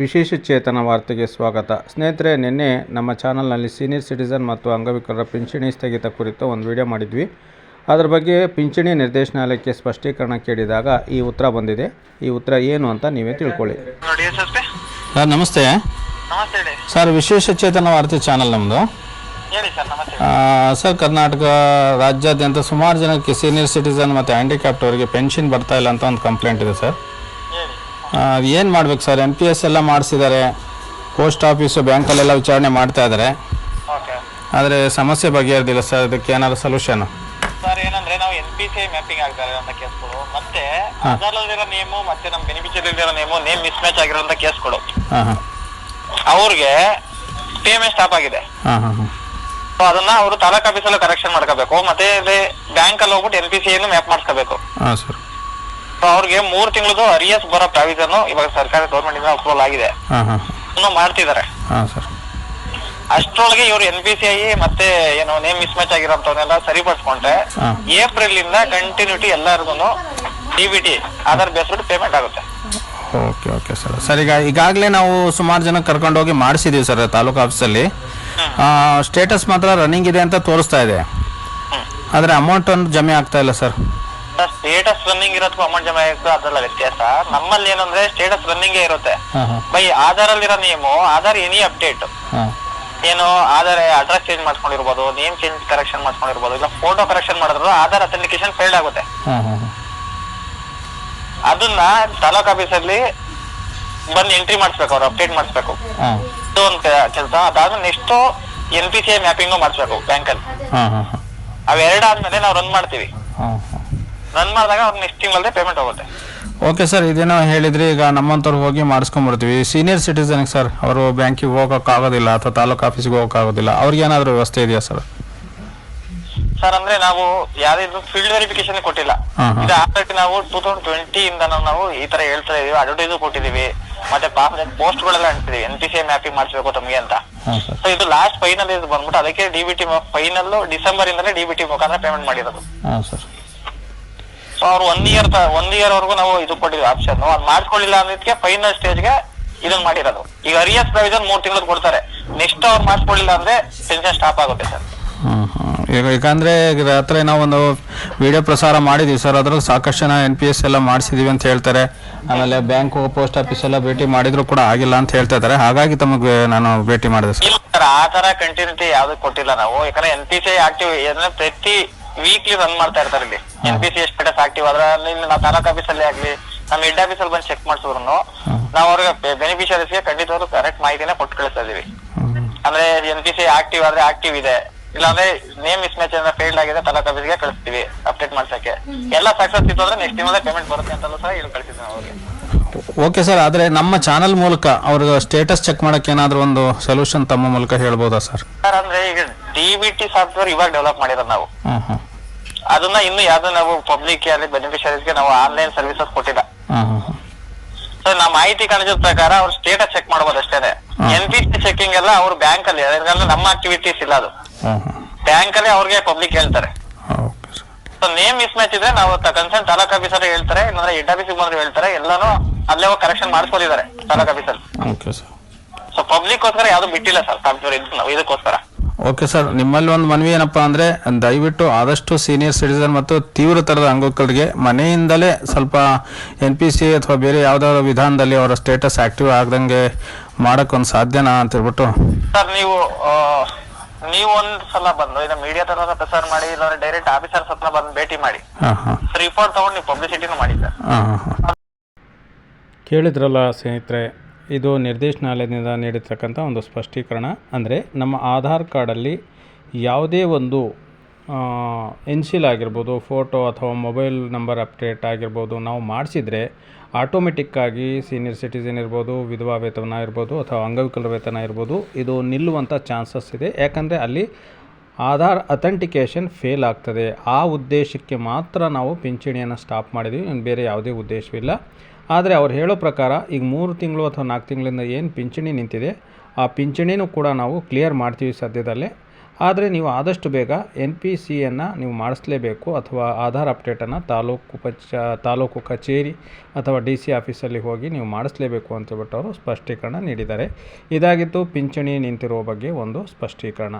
ವಿಶೇಷ ಚೇತನ ವಾರ್ತೆಗೆ ಸ್ವಾಗತ. ಸ್ನೇಹಿತರೆ ನಿನ್ನೆ ನಮ್ಮ ಚಾನಲ್ನಲ್ಲಿ ಸೀನಿಯರ್ ಸಿಟಿಸನ್ ಮತ್ತು ಅಂಗವಿಕಲರ ಪಿಂಚಣಿ ಸ್ಥಗಿತ ಕುರಿತು ಒಂದು ವಿಡಿಯೋ ಮಾಡಿದ್ವಿ. ಅದರ ಬಗ್ಗೆ ಪಿಂಚಣಿ ನಿರ್ದೇಶನಾಲಯಕ್ಕೆ ಸ್ಪಷ್ಟೀಕರಣ ಕೇಳಿದಾಗ ಈ ಉತ್ತರ ಬಂದಿದೆ. ಈ ಉತ್ತರ ಏನು ಅಂತ ನೀವೇ ತಿಳ್ಕೊಳ್ಳಿ. ಸರ್ ನಮಸ್ತೆ. ನಮಸ್ತೆ ಸರ್ ವಿಶೇಷ ಚೇತನ ವಾರ್ತೆ ಚಾನಲ್ ನಮ್ಮದು ಹೇಳಿ ಸರ್ ನಮಸ್ತೆ ಸರ್ ಕರ್ನಾಟಕ ರಾಜ್ಯಾದ್ಯಂತ ಸುಮಾರು ಜನಕ್ಕೆ ಸೀನಿಯರ್ ಸಿಟಿಸನ್ ಮತ್ತು ಹ್ಯಾಂಡಿಕ್ಯಾಪ್ಟ್ ಅವರಿಗೆ ಪೆನ್ಷನ್ ಬರ್ತಾ ಇಲ್ಲ ಅಂತ ಒಂದು ಕಂಪ್ಲೇಂಟ್ ಇದೆ ಸರ್. ಏನು ಮಾಡ್ಬೇಕು ಸರ್? ಎನ್ ಪಿ ಎಸ್ ಎಲ್ಲ ಮಾಡಿಸಿದ್ದಾರೆ. ಪೋಸ್ಟ್ ಆಫೀಸು ಬ್ಯಾಂಕಲ್ಲೆಲ್ಲ ವಿಚಾರಣೆ ಮಾಡ್ತಾ ಇದ್ದಾರೆ. ಓಕೆ ಆದರೆ ಸಮಸ್ಯೆ ಬಗೆಹರಿದಿಲ್ಲ ಸರ್. ಅದಕ್ಕೆ ಏನಾದ್ರು ಸೊಲ್ಯೂಷನ್ ಸರ್ ಏನಂದ್ರೆ ನಾವು ಎನ್ ಪಿ ಸಿ ಮ್ಯಾಪಿಂಗ್ ಆಗ್ತಾರೆ ಅಂತ ಕೇಸ್ಗಳು ಮತ್ತೆ ಆಧಾರದಲ್ಲಿರೋ ನೇಮು ಮತ್ತೆ ನಮ್ಮ ಬೆನಿಫಿಷರಿ ಇರೋ ನೇಮು ನೇಮ್ ಮಿಸ್ ಮ್ಯಾಚ್ ಆಗಿರೋಂಥ ಕೇಸ್ಗಳು ಹಾಂ ಹಾಂ. ಅವ್ರಿಗೆ ಪೇಮೆಂಟ್ ಸ್ಟಾಪ್ ಆಗಿದೆ. ಹಾಂ ಹಾಂ ಹಾಂ. ಸೊ ಅದನ್ನ ಅವರು ತಾಲೂಕ್ ಆಫೀಸಲ್ಲಿ ಕರೆಕ್ಷನ್ ಮಾಡ್ಕೋಬೇಕು. ಮತ್ತೆ ಬ್ಯಾಂಕ್ ಅಲ್ಲಿ ಹೋಗ್ಬಿಟ್ಟು ಎನ್ ಪಿ ಸಿ ಮ್ಯಾಪ್ ಮಾಡ್ಕೋಬೇಕು ಹಾಂ ಸರ್. ಅವ್ರಿಗೆ ಮೂರ್ ತಿಂಗಳದು ಅರಿಯಸ್ ಬರೋ ಪ್ರಾವಿಷನ್ ಇವಾಗ ಸರ್ಕಾರಿ ಗೌರ್ಮೆಂಟ್ ಇಂದ ಅಪ್ರೂವಲ್ ಆಗಿದೆ. ಹಾಂ ಹಾಂ. ಇನ್ನೂ ಮಾಡ್ತಿದ್ದಾರೆ ಹಾಂ ಸರ್ ಅಷ್ಟ್ರೊಳಗೆ ಇವ್ರು ಎನ್ ಪಿ ಸಿ ಐ ಮತ್ತೆ ಏನು ನೇಮ್ ಮಿಸ್ ಮ್ಯಾಚ್ ಆಗಿರೋಂಥವನ್ನೆಲ್ಲ ಸರಿಪಡಿಸ್ಕೊಂಡ್ರೆ ಹಾಂ. ಏಪ್ರಿಲ್ ಇಂದ ಕಂಟಿನ್ಯೂಟಿ ಎಲ್ಲರಿಗೂ ಡಿ ಬಿ ಟಿ ಆಧಾರ್ ಬೇಸ್ಬಿಟ್ಟು ಪೇಮೆಂಟ್ ಆಗುತ್ತೆ. ಓಕೆ ಓಕೆ ಸರ್ ಸರ್ ಈಗ ಈಗಾಗಲೇ ನಾವು ಸುಮಾರು ಜನ ಕರ್ಕೊಂಡೋಗಿ ಮಾಡಿಸಿದ್ದೀವಿ ಸರ್ ತಾಲೂಕು ಆಫೀಸಲ್ಲಿ ಸ್ಟೇಟಸ್ ಮಾತ್ರ ರನ್ನಿಂಗ್ ಇದೆ ಅಂತ ತೋರಿಸ್ತಾ ಇದೆ. ಆದರೆ ಅಮೌಂಟ್ ಒಂದು ಜಮೆ ಆಗ್ತಾ ಇಲ್ಲ ಸರ್ ಸ್ಟೇಟಸ್ ರನ್ನಿಂಗ್ ಇರೋದಕ್ಕೂ ಅಮೌಂಟ್ ಜಮಾ ಆಗುತ್ತೆ ಅದೆಲ್ಲ ವ್ಯತ್ಯಾಸ. ನಮ್ಮಲ್ಲಿ ಏನಂದ್ರೆ ಸ್ಟೇಟಸ್ ರನ್ನಿಂಗ್ ಇರುತ್ತೆ. ಬೈ ಆಧಾರ್ ಅಲ್ಲಿರೋ ನೇಮು ಆಧಾರ್ ಎನಿ ಅಪ್ಡೇಟ್ ಏನು ಆಧಾರ್ ಅಡ್ರೆಸ್ ಚೇಂಜ್ ಮಾಡ್ಕೊಂಡಿರ್ಬೋದು ನೇಮ್ ಚೇಂಜ್ ಕರೆಕ್ಷನ್ ಮಾಡ್ಕೊಂಡಿರ್ಬೋದು ಇಲ್ಲ ಫೋಟೋ ಕರೆಕ್ಷನ್ ಮಾಡಿದ್ರು ಆಧಾರ್ ಅಥೆಂಟಿಕೇಶನ್ ಫೇಲ್ಡ್ ಆಗುತ್ತೆ. ಅದನ್ನ ತಾಲೂಕ್ ಆಫೀಸಲ್ಲಿ ಬಂದು ಎಂಟ್ರಿ ಮಾಡಿಸ್ಬೇಕು ಅವ್ರು ಅಪ್ಡೇಟ್ ಮಾಡಿಸ್ಬೇಕು. ಹಾಂ. ಇದು ಒಂದು ಕೆಲಸ. ಅದಾದ್ಮೇಲೆ next N P C I mapping ಮಾಡಿಸ್ಬೇಕು ಬ್ಯಾಂಕ್ ಅಲ್ಲಿ. ಹಾಂ ಹಾಂ ಅವೆರಡಾದ್ಮೇಲೆ ನಾವು ರನ್ ಮಾಡ್ತೀವಿ. ರನ್ ಮಾಡಿದಾಗ ಅವ್ರು ನೆಕ್ಸ್ಟ್ ತಿಂಗಳಲ್ಲೇ ಪೇಮೆಂಟ್ ಹೋಗುತ್ತೆ. ಓಕೆ ಸರ್ ಇದೇನೋ ಹೇಳಿದ್ರಿ ಈಗ ನಮ್ಮಂತವ್ರು ಹೋಗಿ ಮಾಡಿಸ್ಕೊಂಡ್ಬಿಡ್ತೀವಿ ಸೀನಿಯರ್ ಸಿಟಿಸನ್ಗೆ ಸರ್ ಅವರು ಬ್ಯಾಂಕಿಗೆ ಹೋಗೋಕ್ಕಾಗೋದಿಲ್ಲ ಅಥವಾ ತಾಲೂಕು ಆಫೀಸಿಗೆ ಹೋಗೋಕ್ಕಾಗೋದಿಲ್ಲ. ಅವ್ರಿಗೆ ಏನಾದರೂ ವ್ಯವಸ್ಥೆ ಇದೆಯಾ ಸರ್ ಸರ್ ಅಂದ್ರೆ ನಾವು ಯಾರಿದ್ರು ಫೀಲ್ಡ್ ವೆರಿಫಿಕೇಶನ್ ಕೊಟ್ಟಿಲ್ಲ. ಇದು ಆಲ್ರೆಡಿ ನಾವು ಟೂ ತೌಸಂಡ್ ಟ್ವೆಂಟಿ ಇಂದ ನಾವು ಈ ತರ ಹೇಳ್ತಾ ಇದೀವಿ ಅಡ್ವರ್ಟೈಸ್ ಕೊಟ್ಟಿದೀವಿ. ಮತ್ತೆ ಪೋಸ್ಟ್ ಗಳೆಲ್ಲ ಅಂಟಿದೀವಿ ಎನ್ ಪಿ ಸಿ ಮ್ಯಾಪಿಂಗ್ ಮಾಡಿಸ್ಬೇಕು ತಮಗೆ ಅಂತ. ಸೊ ಇದು ಲಾಸ್ಟ್ ಫೈನಲ್ ಇದು ಬಂದ್ಬಿಟ್ಟು ಅದಕ್ಕೆ D B T final December ಇಂದಲೇ ಡಿ ಬಿ ಟಿ ಮುಖಾಂತರ ಪೇಮೆಂಟ್ ಮಾಡಿರೋದು. ಸೊ ಅವ್ರು ಒನ್ ಇಯರ್ ಒನ್ ಇಯರ್ ವರೆಗೂ ನಾವು ಇದು ಕೊಟ್ಟಿದ್ವಿ ಆಪ್ಷನ್ ಅದ್ ಮಾಡ್ಕೊಳ್ಳಿಲ್ಲ ಅನ್ನೋದಕ್ಕೆ ಫೈನಲ್ ಸ್ಟೇಜ್ಗೆ ಇದನ್ನ ಮಾಡಿರೋದು. ಈಗ ಅರಿಯಸ್ ಪ್ರಾವಿಷನ್ ಮೂರ್ ತಿಂಗಳು ಕೊಡ್ತಾರೆ. ನೆಕ್ಸ್ಟ್ ಅವ್ರು ಮಾಡ್ಕೊಳ್ಳಿಲ್ಲ ಅಂದ್ರೆ ಪೆನ್ಷನ್ ಸ್ಟಾಪ್ ಆಗುತ್ತೆ ಸರ್. ಈಗ ಯಾಕಂದ್ರೆ ರಾತ್ರಿ ನಾವೊಂದು ವಿಡಿಯೋ ಪ್ರಸಾರ ಮಾಡಿದೀವಿ ಸರ್. ಅದ್ರಲ್ಲಿ ಸಾಕಷ್ಟು ಜನ ಎನ್ ಪಿ ಎಸ್ ಎಲ್ಲ ಮಾಡಿಸಿದೀವಿ ಅಂತ ಹೇಳ್ತಾರೆ. ಆಮೇಲೆ ಬ್ಯಾಂಕ್ ಪೋಸ್ಟ್ ಆಫೀಸ್ ಎಲ್ಲ ಭೇಟಿ ಮಾಡಿದ್ರು ಕೂಡ ಆಗಿಲ್ಲ ಅಂತ ಹೇಳ್ತಾ ಇದ್ದಾರೆ. ಹಾಗಾಗಿ ತಮಗೆ ನಾನು ಭೇಟಿ ಮಾಡಿದೆ ಸರ್. ಆ ತರ ಕಂಟಿನ್ಯೂಟಿ ಯಾವ್ದು ಕೊಟ್ಟಿಲ್ಲ ನಾವು. ಯಾಕಂದ್ರೆ ಎನ್ ಪಿ ಸಿ ಆಕ್ಟಿವ್ ಪ್ರತಿ ವೀಕ್ಲಿ ರನ್ ಮಾಡ್ತಾ ಇರ್ತಾರೆ ಇಲ್ಲಿ N P C status active ಆದ್ರೆ ಅಲ್ಲಿ ನಾವು ತಾಲೂಕ್ ಆಫೀಸ್ ಅಲ್ಲಿ ಆಗ್ಲಿ ನಮ್ಮ ಹೆಡ್ ಆಫೀಸ್ ಅಲ್ಲಿ ಬಂದು ಚೆಕ್ ಮಾಡಿಸಿದ್ರು ನಾವು ಅವ್ರಿಗೆ ಬೆನಿಫಿಷರೀಸ್ಗೆ ಖಂಡಿತವಾಗ್ಲೂ ಕರೆಕ್ಟ್ ಮಾಹಿತಿನ ಕೊಟ್ಟು ಕಳಿಸ್ತಾ ಇದೀವಿ. ಅಂದ್ರೆ ಎನ್ ಪಿ ಸಿ ಆಕ್ಟಿವ್ ಆದ್ರೆ ಆಕ್ಟಿವ್ ಇದೆ. ಇಲ್ಲಾಂದ್ರೆ ನೇಮ್ ಮಿಸ್ ಮ್ಯಾಚ್ ಅಂದ್ರೆ ಫೇಲ್ಡ್ ಆಗಿದೆ ತಾಲೂಕ್ ಆಫೀಸ್ಗೆ ಕಳಿಸ್ತೀವಿ ಅಪ್ಡೇಟ್ ಮಾಡ್ಸಕ್ಕೆ. ಎಲ್ಲ ಸಕ್ಸಸ್ ಇತ್ತು ಅಂದ್ರೆ ನೆಕ್ಸ್ಟ್ ತಿಂಗಳೇ ಪೇಮೆಂಟ್ ಬರುತ್ತೆ ಅಂತಲೂ ಸಹ ಇಲ್ಲಿ ಕಳಿಸಿದ್ವಿ ನಾವು ಅವ್ರಿಗೆ. ಓಕೆ ಸರ್ ಆದ್ರೆ ನಮ್ಮ ಚಾನಲ್ ಮೂಲಕ ಅವ್ರಿಗೆ ಸ್ಟೇಟಸ್ ಚೆಕ್ ಮಾಡಕ್ಕೆ ಏನಾದ್ರು ಒಂದು ಸೊಲ್ಯೂಷನ್ ತಮ್ಮ ಮೂಲಕ ಹೇಳ್ಬೋದಾ ಸರ್ ಸರ್ ಅಂದ್ರೆ ಈಗ ಡಿ ಬಿ ಟಿ ಸಾಫ್ಟ್ವೇರ್ ಇವಾಗ ಡೆವಲಪ್ ಮಾಡಿರೋದು ನಾವು. ಅದನ್ನ ಇನ್ನು ಯಾವ್ದು ನಾವು ಪಬ್ಲಿಕ್ ಅಲ್ಲಿ ಬೆನಿಫಿಷರೀಸ್ಗೆ ನಾವು ಆನ್ಲೈನ್ ಸರ್ವಿಸಸ್ ಕೊಟ್ಟಿಲ್ಲ. ಸೊ ನಮ್ಮ ಮಾಹಿತಿ ಕಾಣಿಸಿದ ಪ್ರಕಾರ ಅವ್ರ ಸ್ಟೇಟಸ್ ಚೆಕ್ ಮಾಡ್ಬೋದು ಅಷ್ಟೇನೆ. ಎನ್ ಪಿ ಸಿ ಚೆಕಿಂಗ್ ಎಲ್ಲ ಅವ್ರ ಬ್ಯಾಂಕ್ ಅಲ್ಲಿ ನಮ್ಮ ಆಕ್ಟಿವಿಟೀಸ್ ಇಲ್ಲ ಅದು. ಬ್ಯಾಂಕ್ ಅಲ್ಲಿ ಅವ್ರಿಗೆ ಪಬ್ಲಿಕ್ ಹೇಳ್ತಾರೆ. ಸೊ ನೇಮ್ ಮಿಸ್ ಮ್ಯಾಚ್ ಇದ್ರೆ ನಾವು ಕನ್ಸರ್ನ್ ತಾಲೂಕ್ ಆಫೀಸರ್ ಹೇಳ್ತಾರೆ ಇಲ್ಲಾಂದ್ರೆ ಹೆಡ್ ಆಫೀಸ್ ಬಂದ್ರೆ ಹೇಳ್ತಾರೆ ಎಲ್ಲಾನು ಅಲ್ಲೇ ಹೋಗಿ ಕರೆಕ್ಷನ್ ಮಾಡಿಸ್ಕೊಂಡಿದ್ದಾರೆ ತಾಲೂಕ್ ಆಫೀಸ್ ಅಲ್ಲಿ ಸೊ ಪಬ್ಲಿಕ್ ಗೋಸ್ಕರ ಯಾವ್ದು ಬಿಟ್ಟಿಲ್ಲ ಸರ್ ಕಂಪ್ಯೂಟರ್ ಇದಕ್ಕೋಸ್ಕರ. ಓಕೆ ಸರ್ ನಿಮ್ಮಲ್ಲಿ ಒಂದು ಮನವಿ ಏನಪ್ಪಾ ಅಂದರೆ ದಯವಿಟ್ಟು ಆದಷ್ಟು ಸೀನಿಯರ್ ಸಿಟಿಸನ್ ಮತ್ತು ತೀವ್ರ ಥರದ ಅಂಗವಿಕಲರಿಗೆ ಮನೆಯಿಂದಲೇ ಸ್ವಲ್ಪ ಎನ್ ಪಿ ಸಿ ಅಥವಾ ಬೇರೆ ಯಾವುದಾದ್ರು ವಿಧಾನದಲ್ಲಿ ಅವರ ಸ್ಟೇಟಸ್ ಆ್ಯಕ್ಟಿವ್ ಆಗ್ದಂಗೆ ಮಾಡೋಕ್ಕೊಂದು ಸಾಧ್ಯನಾ ಅಂತ ಹೇಳ್ಬಿಟ್ಟು. ಸರ್ ನೀವು ನೀವು ಒಂದ್ ಸಲ ಬಂದು ಇನ್ನು ಮೀಡಿಯಾ ತರ ಪ್ರಸಾರ ಮಾಡಿ ಇಲ್ಲಾಂದ್ರೆ ಡೈರೆಕ್ಟ್ ಆಫೀಸರ್ಸ್ ಹತ್ರ ಬಂದು ಭೇಟಿ ಮಾಡಿ. ಹಾಂ ಹಾಂ. ರಿಪೋರ್ಟ್ ತಗೊಂಡು ನೀವು ಪಬ್ಲಿಸಿಟಿನೂ ಮಾಡಿ ಸರ್ ಹಾಂ ಹಾಂ ಹಾಂ. ಕೇಳಿದ್ರಲ್ಲ ಸ್ನೇಹಿತರೆ ಇದು ನಿರ್ದೇಶನಾಲಯದಿಂದ ನೀಡಿರ್ತಕ್ಕಂಥ ಒಂದು ಸ್ಪಷ್ಟೀಕರಣ. ಅಂದರೆ ನಮ್ಮ ಆಧಾರ್ ಕಾರ್ಡಲ್ಲಿ ಯಾವುದೇ ಒಂದು ಎನ್ಸಿಲ್ ಆಗಿರ್ಬೋದು, ಫೋಟೋ ಅಥವಾ ಮೊಬೈಲ್ ನಂಬರ್ ಅಪ್ಡೇಟ್ ಆಗಿರ್ಬೋದು ನಾವು ಮಾಡಿಸಿದರೆ ಆಟೋಮೆಟಿಕ್ಕಾಗಿ ಸೀನಿಯರ್ ಸಿಟಿಸನ್ ಇರ್ಬೋದು, ವಿಧವಾ ವೇತನ ಇರ್ಬೋದು ಅಥವಾ ಅಂಗವಿಕಲ ವೇತನ ಇರ್ಬೋದು, ಇದು ನಿಲ್ಲುವಂಥ ಚಾನ್ಸಸ್ ಇದೆ. ಯಾಕಂದರೆ ಅಲ್ಲಿ ಆಧಾರ್ ಅಥೆಂಟಿಕೇಷನ್ ಫೇಲ್ ಆಗ್ತದೆ. ಆ ಉದ್ದೇಶಕ್ಕೆ ಮಾತ್ರ ನಾವು ಪಿಂಚಣಿಯನ್ನು ಸ್ಟಾಪ್ ಮಾಡಿದ್ದೀವಿ ಇನ್ನು ಬೇರೆ ಯಾವುದೇ ಉದ್ದೇಶವಿಲ್ಲ. ಆದರೆ ಅವ್ರು ಹೇಳೋ ಪ್ರಕಾರ ಈಗ ಮೂರು ತಿಂಗಳು ಅಥವಾ ನಾಲ್ಕು ತಿಂಗಳಿಂದ ಏನು ಪಿಂಚಣಿ ನಿಂತಿದೆ, ಆ ಪಿಂಚಣಿನೂ ಕೂಡ ನಾವು ಕ್ಲಿಯರ್ ಮಾಡ್ತೀವಿ ಸದ್ಯದಲ್ಲೇ. ಆದರೆ ನೀವು ಆದಷ್ಟು ಬೇಗ ಎನ್ ಪಿ ಸಿಯನ್ನು ನೀವು ಮಾಡಿಸ್ಲೇಬೇಕು ಅಥವಾ ಆಧಾರ್ ಅಪ್ಡೇಟನ್ನು ತಾಲೂಕು ಪಚ ತಾಲೂಕು ಕಚೇರಿ ಅಥವಾ ಡಿ ಸಿ ಆಫೀಸಲ್ಲಿ ಹೋಗಿ ನೀವು ಮಾಡಿಸ್ಲೇಬೇಕು ಅಂತ ಹೇಳ್ಬಿಟ್ಟು ಅವರು ಸ್ಪಷ್ಟೀಕರಣ ನೀಡಿದ್ದಾರೆ. ಇದಾಗಿತ್ತು ಪಿಂಚಣಿ ನಿಂತಿರುವ ಬಗ್ಗೆ ಒಂದು ಸ್ಪಷ್ಟೀಕರಣ.